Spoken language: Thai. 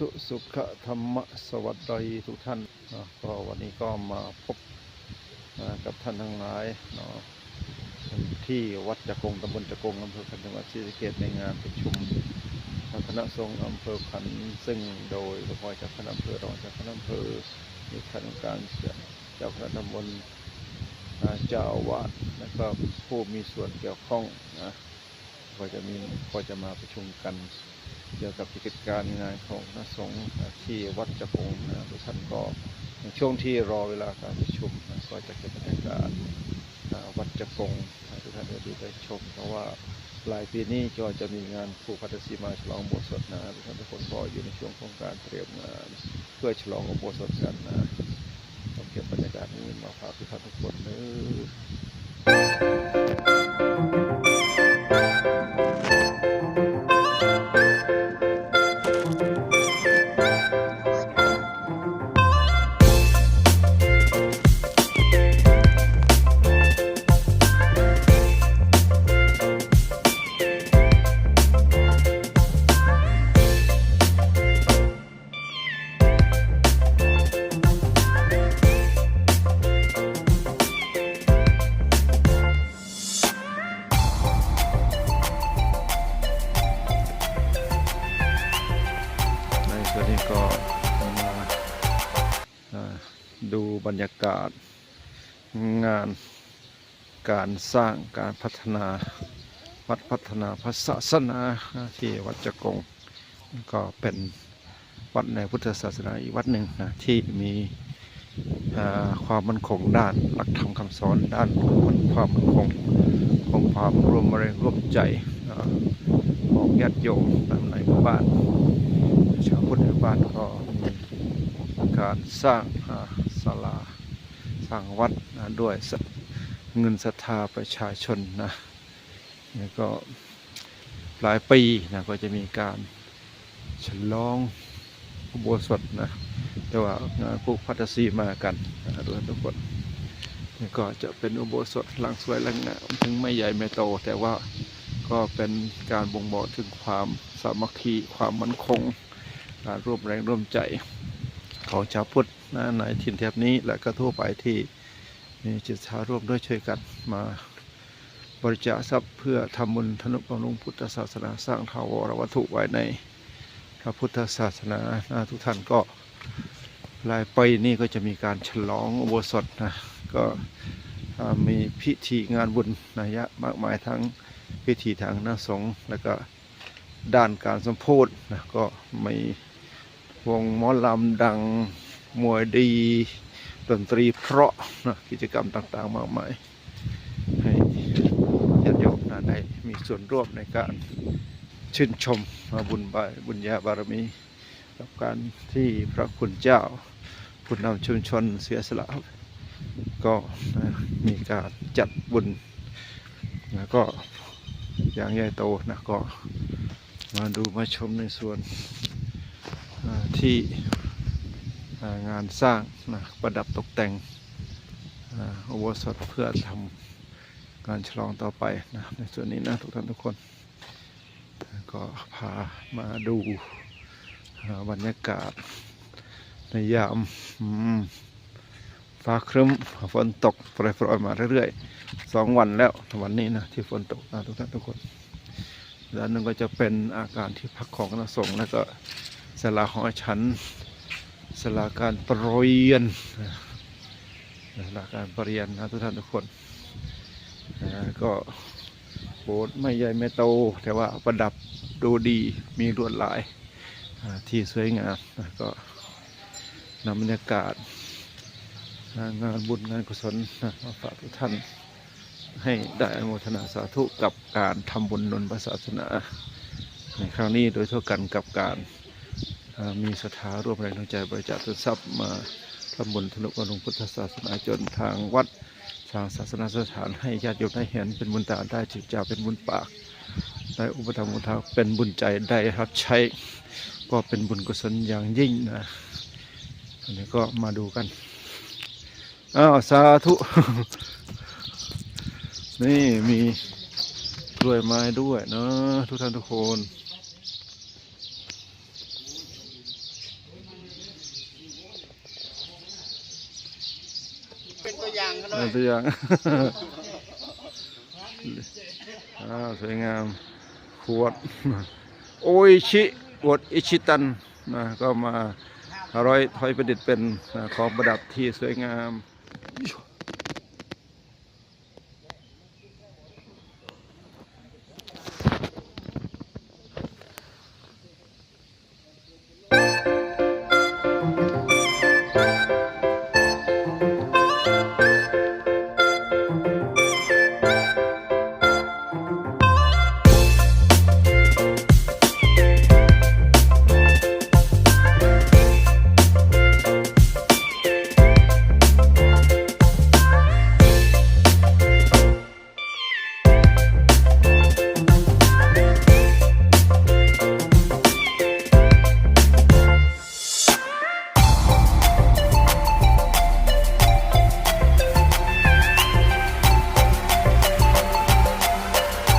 ธุสุขธรรมสวัสดีทุกท่านนะก็วันนี้ก็มาพบอ่ากับท่านทั้งหลายเนาะที่วัดจักรงตำบลจักรงอำเภอขันจังหวัดศรีสะเกษในงานประชุมคณะสงฆ์อำเภอขันซึ่งโดยหลวงพ่อจากคณะอำเภอรองจากคณะอำเภอมีคณะกรรมการเจ้าคณะตำบลเจ้าอาวาสและก็ผู้มีส่วนเกี่ยวข้องนะก็จะมีก็จะมาประชุมกัน เกี่ยวกับกิจการงานของพระสงฆ์ที่วัดจักรงนะทุกท่านก็ในช่วงที่รอเวลาการประชุมนะก็จะเก็บบรรยากาศวัดจักรงทุกท่านได้ได้ชม เพราะว่าปลายปีนี้ก็จะมีงานผูกพัทสีมาฉลองอุโบสถนะทุกท่านทุกคนก็อยู่ในช่วงของการเตรียมงานเพื่อฉลองอุโบสถกันนะก็เก็บบรรยากาศนี้มาฝากทุกท่านทุกคนเนอ ดูบรรยากาศ งานการสร้างการพัฒนาวัดพัฒนาพระศาสนาที่วัดจักรงก็เป็นวัดในพุทธศาสนาอีกวัดหนึ่งนะที่มีความมั่นคงด้านหลักธรรมคำสอนด้านความมั่นคงของความร่วมแรงร่วมใจของญาติโยมตามในหมู่บ้านชาวพุทธในบ้านก็มีการสร้างา ศาลาสร้างวัดนะด้วยเงินศรัทธาประชาชนนะแล้วก็หลายปีนะก็จะมีการฉลองอุโบสถนะแต่ว่างานพวกพัทสีมากันนะด้วยทุกคนนี่ก็จะเป็นอุโบสถหลังสวยหลังงามถึงไม่ใหญ่ไม่โต แต่ว่าก็เป็นการบ่งบอกถึงความสามัคคีความมั่นคงการร่วมแรงร่วมใจ ของชาวพุทธนะในถิ่นแถบนี้และก็ทั่วไปที่มีจิตศรัทธาร่วมด้วยช่วยกันมาบริจาคทรัพย์เพื่อทำบุญทนุบำรุงพุทธศาสนาสร้างทาวรวัตถุไว้ในพระพุทธศาสนานะทุกท่านก็รายปีนี้ก็จะมีการฉลองอุโบสถนะก็มีพิธีงานบุญนัยยะมากมายทั้งพิธีทางคณะสงฆ์แล้วก็ด้านการสมโพธินะก็มี วงหมอลำดังมวยดีดนตรีเพราะนะกิจกรรมต่างๆมากมายให้ญาติโยมนะได้มีส่วนร่วมในการชื่นชมบุญบารบุญญาบารมีกับการที่พระคุณเจ้าผู้นำชุมชนเสียสละก็นะมีการจัดบุญแล้วก็อย่างใหญ่โตนะก็มาดูมาชมในส่วน ที่งานสร้างนะประดับตกแต่งอุโบสถเพื่อทำการฉลองต่อไปนะในส่วนนี้นะทุกท่านทุกคน ก็พามาดูบรรยากาศในยามฟ้าครึ้มฝนตกโปรยๆมาเรื่อยๆสองวันแล้ววันนี้นะที่ฝนตกนะทุกท่านทุกคนด้านหนึงก็จะเป็นอาการที่พักของคณะสงฆ์แล้วก็ ศาลาของอาฉันศาลาการปรเรียนศาลาการปรเรียนนะทุกท่านทุกคนก็โบสถ์ไม่ใหญ่ไม่โต แต่ว่าประดับดูดีมีลวดลายที่สวยงามก็นำบรรยากาศ งานบุญงานกุศลมาฝากทุกท่านให้ได้อนุโมทนาสาธุกับการทำบุญนนพระศาสนา ในครั้งนี้โดยทั่วกันกับการ มีศรัทธาร่วมแรงทั้งใจบริจาคทรัพย์มาทำบุญธนุบำรุงพุทธศาสนาจนทางวัดทางศาสนาสถานให้ญาติโยมได้เห็นเป็นบุญตาได้จิตจาเป็นบุญปากได้อุปถัมภ์อุปถัมภ์เป็นบุญใจได้รับใช้ก็เป็นบุญกุศลอย่างยิ่งนะอันนี้ก็มาดูกันอ้าวสาธุนี่มีกล้วยไม้ด้วยเนอะทุกท่านทุกคน อย่างกันหน่อเอายตัวอย่างอ้าวสวยงามขวดโออิชิขวดอิชิตันนะก็มาร้อยถอยประดิษฐ์เป็นนะของประดับที่สวยงาม